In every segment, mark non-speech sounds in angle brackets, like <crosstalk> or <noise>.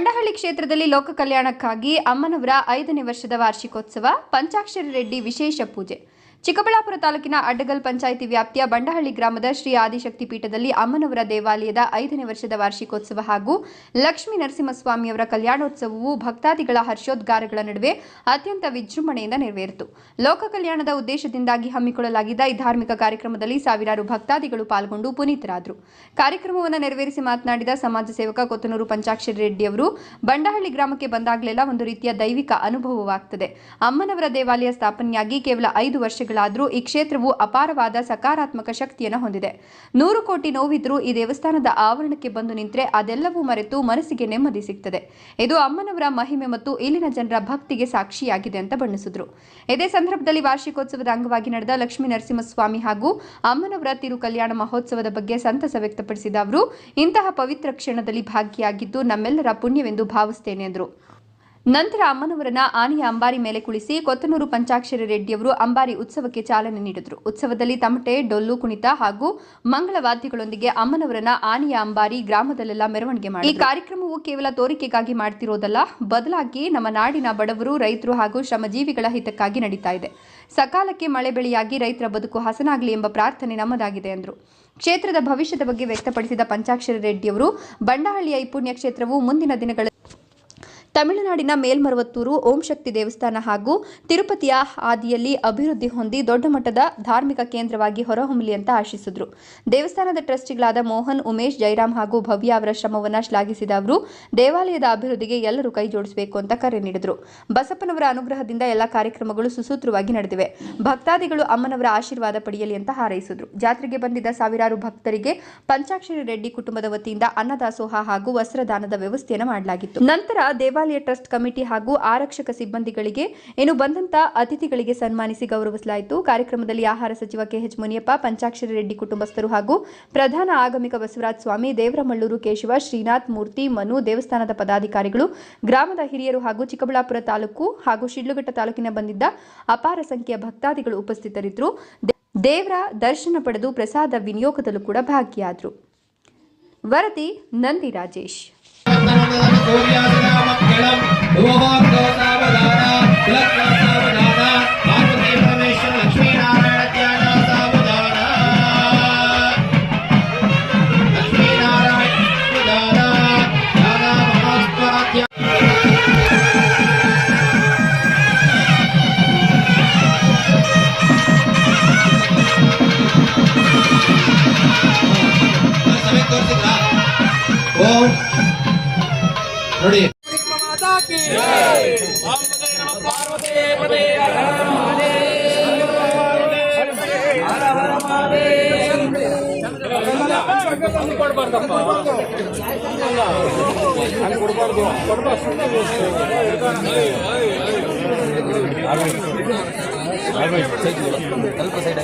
ಬಂಡಹಳ್ಳಿ ಕ್ಷೇತ್ರದಲ್ಲಿ ಲೋಕ ಕಲ್ಯಾಣಕ್ಕಾಗಿ ಅಮ್ಮನವರ ಐದನೇ ವರ್ಷದ ವಾರ್ಷಿಕೋತ್ಸವ ಪಂಚಾಕ್ಷರಿ ರೆಡ್ಡಿ ವಿಶೇಷ ಪೂಜೆ. ಚಿಕ್ಕಬಳ್ಳಾಪುರ ತಾಲೂಕಿನ ಅಡ್ಡಗಲ್ ಪಂಚಾಯಿತಿ ವ್ಯಾಪ್ತಿಯ ಬಂಡಹಳ್ಳಿ ಗ್ರಾಮದ ಶ್ರೀ ಆದಿಶಕ್ತಿ ಪೀಠದಲ್ಲಿ ಅಮ್ಮನವರ ದೇವಾಲಯದ ಐದನೇ ವರ್ಷದ ವಾರ್ಷಿಕೋತ್ಸವ ಹಾಗೂ ಲಕ್ಷ್ಮೀ ನರಸಿಂಹಸ್ವಾಮಿಯವರ ಕಲ್ಯಾಣೋತ್ಸವವು ಭಕ್ತಾದಿಗಳ ಹರ್ಷೋದ್ಗಾರಗಳ ನಡುವೆ ಅತ್ಯಂತ ವಿಜೃಂಭಣೆಯಿಂದ ನೆರವೇರಿತು. ಲೋಕ ಕಲ್ಯಾಣದ ಉದ್ದೇಶದಿಂದಾಗಿ ಹಮ್ಮಿಕೊಳ್ಳಲಾಗಿದ್ದ ಈ ಧಾರ್ಮಿಕ ಕಾರ್ಯಕ್ರಮದಲ್ಲಿ ಸಾವಿರಾರು ಭಕ್ತಾದಿಗಳು ಪಾಲ್ಗೊಂಡು ಪುನೀತರಾದರು. ಕಾರ್ಯಕ್ರಮವನ್ನು ನೆರವೇರಿಸಿ ಮಾತನಾಡಿದ ಸಮಾಜ ಸೇವಕ ಕೊತ್ತನೂರು ಪಂಚಾಕ್ಷರಿ ರೆಡ್ಡಿ ಅವರು, ಬಂಡಹಳ್ಳಿ ಗ್ರಾಮಕ್ಕೆ ಬಂದಾಗಲೆಲ್ಲ ಒಂದು ರೀತಿಯ ದೈವಿಕ ಅನುಭವವಾಗ್ತದೆ. ಅಮ್ಮನವರ ದೇವಾಲಯ ಸ್ಥಾಪನೆಯಾಗಿ ಕೇವಲ ಐದು ವರ್ಷಗಳಾದರೂ ಈ ಕ್ಷೇತ್ರವು ಅಪಾರವಾದ ಸಕಾರಾತ್ಮಕ ಶಕ್ತಿಯನ್ನು ಹೊಂದಿದೆ. ನೂರು ಕೋಟಿ ನೋವಿದ್ರೂ ಈ ದೇವಸ್ಥಾನದ ಆವರಣಕ್ಕೆ ಬಂದು ನಿಂತರೆ ಅದೆಲ್ಲವೂ ಮರೆತು ಮನಸ್ಸಿಗೆ ನೆಮ್ಮದಿ ಸಿಗ್ತದೆ. ಇದು ಅಮ್ಮನವರ ಮಹಿಮೆ ಮತ್ತು ಇಲ್ಲಿನ ಜನರ ಭಕ್ತಿಗೆ ಸಾಕ್ಷಿಯಾಗಿದೆ ಅಂತ ಬಣ್ಣಿಸಿದ್ರು. ಇದೇ ಸಂದರ್ಭದಲ್ಲಿ ವಾರ್ಷಿಕೋತ್ಸವದ ಅಂಗವಾಗಿ ನಡೆದ ಲಕ್ಷ್ಮೀ ನರಸಿಂಹಸ್ವಾಮಿ ಹಾಗೂ ಅಮ್ಮನವರ ತಿರು ಕಲ್ಯಾಣ ಮಹೋತ್ಸವದ ಬಗ್ಗೆ ಸಂತಸ ವ್ಯಕ್ತಪಡಿಸಿದ ಅವರು, ಇಂತಹ ಪವಿತ್ರ ಕ್ಷಣದಲ್ಲಿ ಭಾಗಿಯಾಗಿದ್ದು ನಮ್ಮೆಲ್ಲರ ಪುಣ್ಯವೆಂದು ಭಾವಿಸುತ್ತೇನೆ ಎಂದರು ನಂತರ ಅಮ್ಮನವರನ್ನ ಆನೆಯ ಅಂಬಾರಿ ಮೇಲೆ ಕುಳಿಸಿ ಕೊತ್ತನೂರು ಪಂಚಾಕ್ಷರಿ ರೆಡ್ಡಿಯವರು ಅಂಬಾರಿ ಉತ್ಸವಕ್ಕೆ ಚಾಲನೆ ನೀಡಿದರು. ಉತ್ಸವದಲ್ಲಿ ತಮಟೆ, ಡೊಳ್ಳು, ಕುಣಿತ ಹಾಗೂ ಮಂಗಳವಾದ್ಯಗಳೊಂದಿಗೆ ಅಮ್ಮನವರನ್ನ ಆನೆಯ ಅಂಬಾರಿ ಗ್ರಾಮದಲ್ಲೆಲ್ಲ ಮೆರವಣಿಗೆ ಮಾಡಿ ಈ ಕಾರ್ಯಕ್ರಮವು ಕೇವಲ ತೋರಿಕೆಗಾಗಿ ಮಾಡ್ತಿರೋದಲ್ಲ, ಬದಲಾಗಿ ನಮ್ಮ ನಾಡಿನ ಬಡವರು, ರೈತರು ಹಾಗೂ ಶ್ರಮಜೀವಿಗಳ ಹಿತಕ್ಕಾಗಿ ನಡೀತಾ ಇದೆ. ಸಕಾಲಕ್ಕೆ ಮಳೆ ಬೆಳೆಯಾಗಿ ರೈತರ ಬದುಕು ಹಸನಾಗಲಿ ಎಂಬ ಪ್ರಾರ್ಥನೆ ನಮ್ಮದಾಗಿದೆ ಎಂದರು ಕ್ಷೇತ್ರದ ಭವಿಷ್ಯದ ಬಗ್ಗೆ ವ್ಯಕ್ತಪಡಿಸಿದ ಪಂಚಾಕ್ಷರಿ ರೆಡ್ಡಿಯವರು ಬಂಡಹಳ್ಳಿಯ ಈ ಪುಣ್ಯ ಕ್ಷೇತ್ರವು ಮುಂದಿನ ದಿನಗಳ ತಮಿಳುನಾಡಿನ ಮೇಲ್ಮರವತ್ತೂರು, ಓಂ ಶಕ್ತಿ ದೇವಸ್ಥಾನ ಹಾಗೂ ತಿರುಪತಿಯ ಹಾದಿಯಲ್ಲಿ ಅಭಿವೃದ್ಧಿ ಹೊಂದಿ ದೊಡ್ಡ ಮಟ್ಟದ ಧಾರ್ಮಿಕ ಕೇಂದ್ರವಾಗಿ ಹೊರಹೊಮ್ಮಲಿ ಅಂತ ಆಶಿಸಿದರು. ದೇವಸ್ಥಾನದ ಟ್ರಸ್ಟಿಗಳಾದ ಮೋಹನ್, ಉಮೇಶ್, ಜೈರಾಮ್ ಹಾಗೂ ಭವ್ಯ ಅವರ ಶ್ರಮವನ್ನು ಶ್ಲಾಘಿಸಿದ ಅವರು, ದೇವಾಲಯದ ಅಭಿವೃದ್ಧಿಗೆ ಎಲ್ಲರೂ ಕೈ ಜೋಡಿಸಬೇಕು ಅಂತ ಕರೆ ನೀಡಿದರು. ಬಸಪ್ಪನವರ ಅನುಗ್ರಹದಿಂದ ಎಲ್ಲ ಕಾರ್ಯಕ್ರಮಗಳು ಸುಸೂತ್ರವಾಗಿ ನಡೆದಿವೆ. ಭಕ್ತಾದಿಗಳು ಅಮ್ಮನವರ ಆಶೀರ್ವಾದ ಪಡೆಯಲಿ ಅಂತ ಹಾರೈಸಿದರು. ಜಾತ್ರೆಗೆ ಬಂದಿದ್ದ ಸಾವಿರಾರು ಭಕ್ತರಿಗೆ ಪಂಚಾಕ್ಷರಿ ರೆಡ್ಡಿ ಕುಟುಂಬದ ವತಿಯಿಂದ ಅನ್ನದಾಸೋಹ ಹಾಗೂ ವಸ್ತ್ರದಾನದ ವ್ಯವಸ್ಥೆಯನ್ನು ಮಾಡಲಾಗಿತ್ತು. ನಂತರ ದೇವಾಲಯ ಟ್ರಸ್ಟ್ ಕಮಿಟಿ ಹಾಗೂ ಆರಕ್ಷಕ ಸಿಬ್ಬಂದಿಗಳಿಗೆ ಏನು ಬಂದಂತ ಅತಿಥಿಗಳಿಗೆ ಸನ್ಮಾನಿಸಿ ಗೌರವಿಸಲಾಯಿತು. ಕಾರ್ಯಕ್ರಮದಲ್ಲಿ ಆಹಾರ ಸಚಿವ ಕೆಎಚ್ ಮುನಿಯಪ್ಪ, ಪಂಚಾಕ್ಷರಿ ರೆಡ್ಡಿ ಕುಟುಂಬಸ್ಥರು ಹಾಗೂ ಪ್ರಧಾನ ಆಗಮಿಕ ಬಸವರಾಜ್ ಸ್ವಾಮಿ ದೇವರಮಳ್ಳೂರು ಕೇಶವ, ಶ್ರೀನಾಥ್ ಮೂರ್ತಿ, ಮನು ದೇವಸ್ಥಾನದ ಪದಾಧಿಕಾರಿಗಳು, ಗ್ರಾಮದ ಹಿರಿಯರು ಹಾಗೂ ಚಿಕ್ಕಬಳ್ಳಾಪುರ ತಾಲೂಕು ಹಾಗೂ ಶಿಡ್ಲಘಟ್ಟ ತಾಲೂಕಿನ ಬಂದಿದ್ದ ಅಪಾರ ಸಂಖ್ಯೆಯ ಭಕ್ತಾದಿಗಳು ಉಪಸ್ಥಿತರಿದ್ದರು. ದೇವರ ದರ್ಶನ ಪಡೆದು ಪ್ರಸಾದ ವಿನಿಯೋಗದಲ್ಲೂ ಕೂಡ ಭಾಗಿಯಾದರು. ವರದಿ ನಂದಿ ರಾಜೇಶ್. జలం లోహోద్భవ ಕೊಡಬಾರ್ದಪ್ಪ ಅಲ್ಲಿ ಕೊಡಬಾರ್ದು ಕೊಡಬಾರ್ದು ಸ್ವಲ್ಪ ಸೈಡ್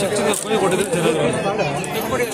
ಚರ್ಚಿಗೆ ಕೊಟ್ಟಿದ್ರೆ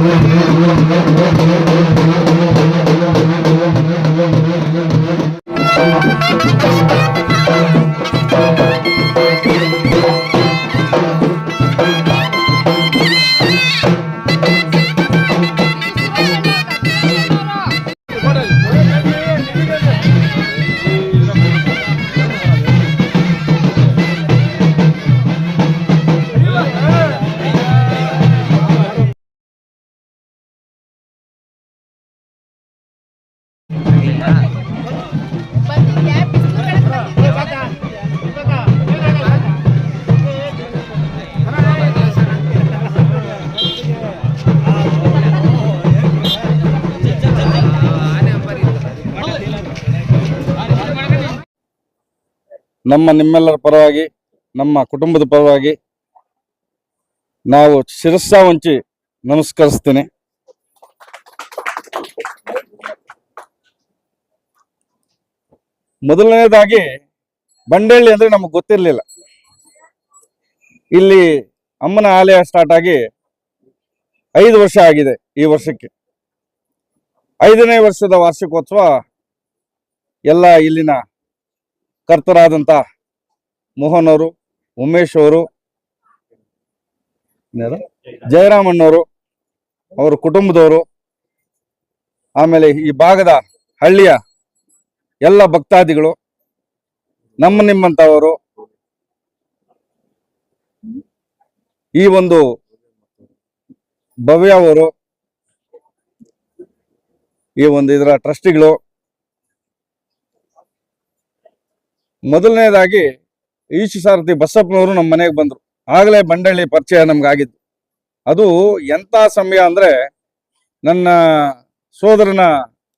Thank you. ನಮ್ಮ ನಿಮ್ಮೆಲ್ಲರ ಪರವಾಗಿ, ನಮ್ಮ ಕುಟುಂಬದ ಪರವಾಗಿ ನಾವು ಶಿರಸ್ಸ ಹೊಂಚಿ ನಮಸ್ಕರಿಸ್ತೀನಿ. ಮೊದಲನೇದಾಗಿ, ಬಂಡಳ್ಳಿ ಅಂದ್ರೆ ನಮಗೆ ಗೊತ್ತಿರಲಿಲ್ಲ. ಇಲ್ಲಿ ಅಮ್ಮನ ಆಲಯ ಸ್ಟಾರ್ಟ್ ಆಗಿ ಐದು ವರ್ಷ ಆಗಿದೆ ಈ ವರ್ಷಕ್ಕೆ. ಐದನೇ ವರ್ಷದ ವಾರ್ಷಿಕೋತ್ಸವ ಎಲ್ಲ ಇಲ್ಲಿನ ಕರ್ತರಾದಂಥ ಮೋಹನ್ ಅವರು ಉಮೇಶ್ ಅವರು? ಜಯರಾಮಣ್ಣವರು, ಅವರ ಕುಟುಂಬದವರು, ಆಮೇಲೆ ಈ ಭಾಗದ ಹಳ್ಳಿಯ ಎಲ್ಲ ಭಕ್ತಾದಿಗಳು, ನಮ್ಮ ನಿಮ್ಮಂಥವರು ಈ ಒಂದು ಭವ್ಯ ಅವರು, ಈ ಒಂದು ಇದರ ಟ್ರಸ್ಟಿಗಳು ಮೊದಲನೇದಾಗಿ ಈಶು ಸಾರಥಿ ಬಸಪ್ಪನವರು ನಮ್ಮ ಮನೆಗೆ ಬಂದರು. ಆಗಲೇ ಬಂಡಳ್ಳಿ ಪರಿಚಯ ನಮ್ಗಾಗಿದ್ದು ಅದು ಎಂತ ಸಮಯ ಅಂದ್ರೆ ನನ್ನ ಸೋದರನ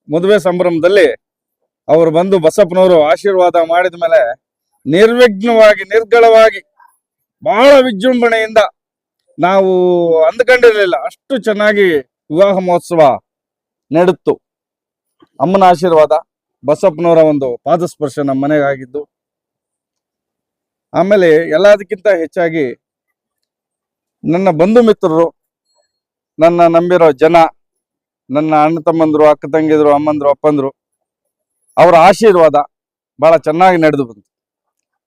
ಮದುವೆ ಸಂಭ್ರಮದಲ್ಲಿ ಅವರು ಬಂದು ಬಸಪ್ಪನವರು ಆಶೀರ್ವಾದ ಮಾಡಿದ ಮೇಲೆ ನಿರ್ವಿಘ್ನವಾಗಿ ನಿರ್ಗಳವಾಗಿ ಬಹಳ ವಿಜೃಂಭಣೆಯಿಂದ ನಾವು ಅಂದ್ಕೊಂಡಿರಲಿಲ್ಲ. ಅಷ್ಟು ಚೆನ್ನಾಗಿ ವಿವಾಹ ಮಹೋತ್ಸವ ನಡೆತ್ತು. ಅಮ್ಮನ ಆಶೀರ್ವಾದ ಬಸಪ್ಪನವರ ಒಂದು ಪಾದಸ್ಪರ್ಶ ನಮ್ಮ ಮನೆಗೆ ಆಗಿದ್ದು ಆಮೇಲೆ ಎಲ್ಲದಕ್ಕಿಂತ ಹೆಚ್ಚಾಗಿ ನನ್ನ ಬಂಧು ಮಿತ್ರರು, ನನ್ನ ನಂಬಿರೋ ಜನ, ನನ್ನ ಅಣ್ಣ ತಮ್ಮಂದ್ರು, ಅಕ್ಕ ತಂಗಿದ್ರು, ಅಮ್ಮಂದ್ರು, ಅಪ್ಪಂದ್ರು, ಅವರ ಆಶೀರ್ವಾದ ಬಹಳ ಚೆನ್ನಾಗಿ ನಡೆದು ಬಂತು.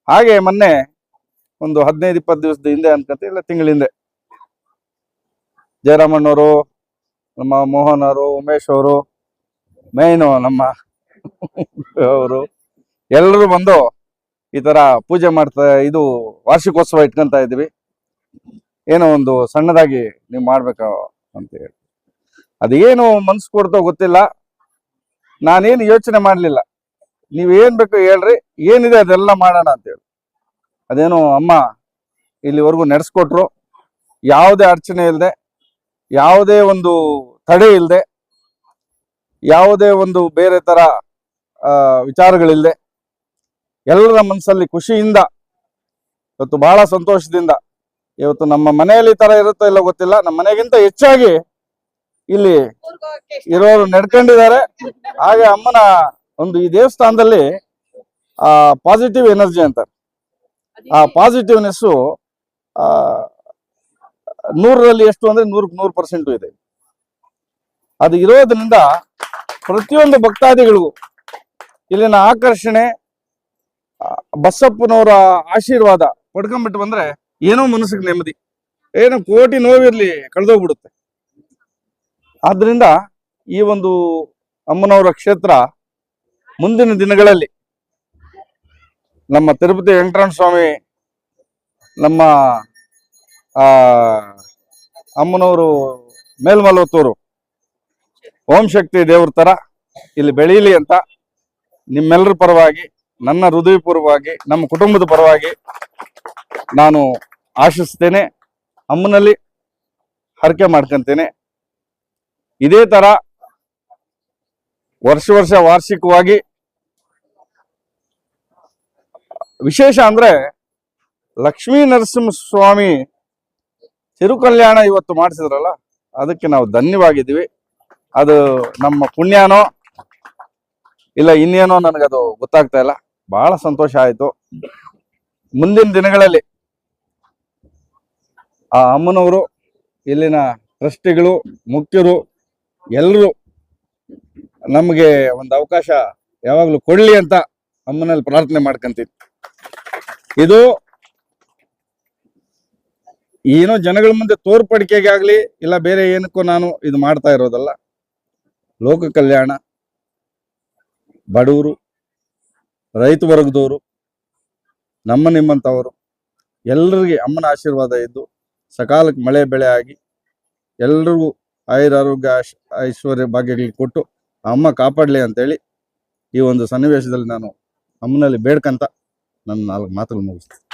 ಹಾಗೆ ಮೊನ್ನೆ ಒಂದು ಹದಿನೈದು, ಇಪ್ಪತ್ತು ದಿವಸದ ಹಿಂದೆ ಅನ್ಕತೆ ಇಲ್ಲ ತಿಂಗಳ ಹಿಂದೆ. ಜಯರಾಮಣ್ಣವರು, ನಮ್ಮ ಮೋಹನ್ ಅವರು ಉಮೇಶ್ ಅವರು, ಮೇನು ನಮ್ಮ <laughs> ಅವರು ಎಲ್ಲರೂ ಬಂದು ಈ ತರ ಪೂಜೆ ಮಾಡ್ತಾ ಇದು ವಾರ್ಷಿಕೋತ್ಸವ ಇಟ್ಕೊಂತ ಇದ್ವಿ ಏನೋ ಒಂದು ಸಣ್ಣದಾಗಿ ನೀವು ಮಾಡ್ಬೇಕು ಅಂತ ಹೇಳಿ. ಅದೇನು ಮನ್ಸು ಕೊಡ್ತೋ ಗೊತ್ತಿಲ್ಲ. ನಾನೇನು ಯೋಚನೆ ಮಾಡ್ಲಿಲ್ಲ. ನೀವ್ ಏನ್ ಬೇಕು ಹೇಳ್ರಿ ಏನಿದೆ ಅದೆಲ್ಲ ಮಾಡೋಣ ಅಂತ ಹೇಳಿ. ಅದೇನೋ ಅಮ್ಮ ಇಲ್ಲಿವರೆಗೂ ನಡೆಸ್ಕೊಟ್ರು. ಯಾವುದೇ ಅರ್ಚನೆ ಇಲ್ಲದೆ ಯಾವುದೇ ಒಂದು ತಡೆ ಇಲ್ಲದೆ ಯಾವುದೇ ಒಂದು ಬೇರೆ ತರ ಆ, ವಿಚಾರಗಳಿಲ್ಲದೆ ಎಲ್ಲರ ಮನಸ್ಸಲ್ಲಿ ಖುಷಿಯಿಂದ, ಇವತ್ತು ಬಹಳ ಸಂತೋಷದಿಂದ, ಇವತ್ತು ನಮ್ಮ ಮನೆಯಲ್ಲಿ ತರ ಇರುತ್ತೋ ಇಲ್ಲ ಗೊತ್ತಿಲ್ಲ, ನಮ್ಮ ಮನೆಗಿಂತ ಹೆಚ್ಚಾಗಿ ಇಲ್ಲಿ ಇರೋರು ನಡ್ಕೊಂಡಿದ್ದಾರೆ. ಹಾಗೆ ಅಮ್ಮನ ಒಂದು ಈ ದೇವಸ್ಥಾನದಲ್ಲಿ, ಆ ಪಾಸಿಟಿವ್ ಎನರ್ಜಿ ಅಂತ. ಆ ಪಾಸಿಟಿವ್ನೆಸ್ ಆ, ನೂರರಲ್ಲಿ ಎಷ್ಟು ಅಂದ್ರೆ ನೂರಕ್ಕೆ ನೂರು ಪರ್ಸೆಂಟ್ ಇದೆ. ಅದು ಇರೋದ್ರಿಂದ ಪ್ರತಿಯೊಂದು ಭಕ್ತಾದಿಗಳಿಗೂ ಇಲ್ಲಿನ ಆಕರ್ಷಣೆ ಬಸಪ್ಪನವರ ಆಶೀರ್ವಾದ ಪಡ್ಕೊಂಡ್ಬಿಟ್ಟು ಬಂದ್ರೆ ಏನೋ ಮನಸ್ಸಿಗೆ ನೆಮ್ಮದಿ. ಏನೋ ಕೋಟಿ ನೋವಿರ್ಲಿ ಕಳೆದೋಗ್ಬಿಡುತ್ತೆ. ಆದ್ರಿಂದ ಈ ಒಂದು ಅಮ್ಮನವರ ಕ್ಷೇತ್ರ ಮುಂದಿನ ದಿನಗಳಲ್ಲಿ ನಮ್ಮ ತಿರುಪತಿ ವೆಂಕಟರಮಣ ಸ್ವಾಮಿ ನಮ್ಮ, ಆ, ಅಮ್ಮನವರು ಮೇಲ್ಮಲ್ವತ್ತೂರು ಓಂ ಶಕ್ತಿ ದೇವ್ರ ತರ ಇಲ್ಲಿ ಬೆಳೀಲಿ ಅಂತ ನಿಮ್ಮೆಲ್ಲರ ಪರವಾಗಿ ನನ್ನ ಹೃದಯಪೂರ್ವವಾಗಿ, ನಮ್ಮ ಕುಟುಂಬದ ಪರವಾಗಿ ನಾನು ಆಶಿಸ್ತೇನೆ, ಅಮ್ಮನಲ್ಲಿ ಹರಕೆ ಮಾಡ್ಕೊಂತೇನೆ. ಇದೇ ತರ ವರ್ಷ ವರ್ಷ ವಾರ್ಷಿಕವಾಗಿ ವಿಶೇಷ ಅಂದ್ರೆ ಲಕ್ಷ್ಮೀ ನರಸಿಂಹ ಸ್ವಾಮಿ ತಿರುಕಲ್ಯಾಣ ಇವತ್ತು ಮಾಡಿಸಿದ್ರಲ್ಲ, ಅದಕ್ಕೆ ನಾವು ಧನ್ಯವಾಗಿದ್ದೀವಿ. ಅದು ನಮ್ಮ ಪುಣ್ಯನೋ ಇಲ್ಲ ಇನ್ನೇನೋ ನನಗದು ಗೊತ್ತಾಗ್ತಾ ಇಲ್ಲ. ಬಹಳ ಸಂತೋಷ ಆಯಿತು. ಮುಂದಿನ ದಿನಗಳಲ್ಲಿ ಆ ಅಮ್ಮನವರು, ಇಲ್ಲಿನ ಟ್ರಸ್ಟಿಗಳು, ಮುಖ್ಯರು ಎಲ್ಲರೂ ನಮಗೆ ಒಂದು ಅವಕಾಶ ಯಾವಾಗಲೂ ಕೊಡಲಿ ಅಂತ ಅಮ್ಮನಲ್ಲಿ ಪ್ರಾರ್ಥನೆ ಮಾಡ್ಕೊಂತೀನಿ. ಇದು ಏನೋ ಜನಗಳ ಮುಂದೆ ತೋರ್ಪಡಿಕೆಗೆ ಆಗಲಿ ಇಲ್ಲ ಬೇರೆ ಏನಕ್ಕೂ ನಾನು ಇದು ಮಾಡ್ತಾ ಇರೋದಲ್ಲ. ಲೋಕ ಕಲ್ಯಾಣ, ಬಡವರು ರೈತ ವರ್ಗದವರು, ನಮ್ಮ ನಿಮ್ಮಂಥವರು ಎಲ್ಲರಿಗೆ ಅಮ್ಮನ ಆಶೀರ್ವಾದ ಇದ್ದು, ಸಕಾಲಕ್ಕೆ ಮಳೆ ಬೆಳೆ ಆಗಿ, ಎಲ್ರಿಗೂ ಆಯುರ ಆರೋಗ್ಯ ಐಶ್- ಐಶ್ವರ್ಯ ಭಾಗ್ಯಗಳಿಗೆ ಕೊಟ್ಟು ಅಮ್ಮ ಕಾಪಾಡಲಿ ಅಂತೇಳಿ ಈ ಒಂದು ಸನ್ನಿವೇಶದಲ್ಲಿ ನಾನು ಅಮ್ಮನಲ್ಲಿ ಬೇಡ್ಕಂತ ನನ್ನ ನಾಲ್ಕು ಮಾತುಗಳು ಮುಗಿಸ್ತೀನಿ.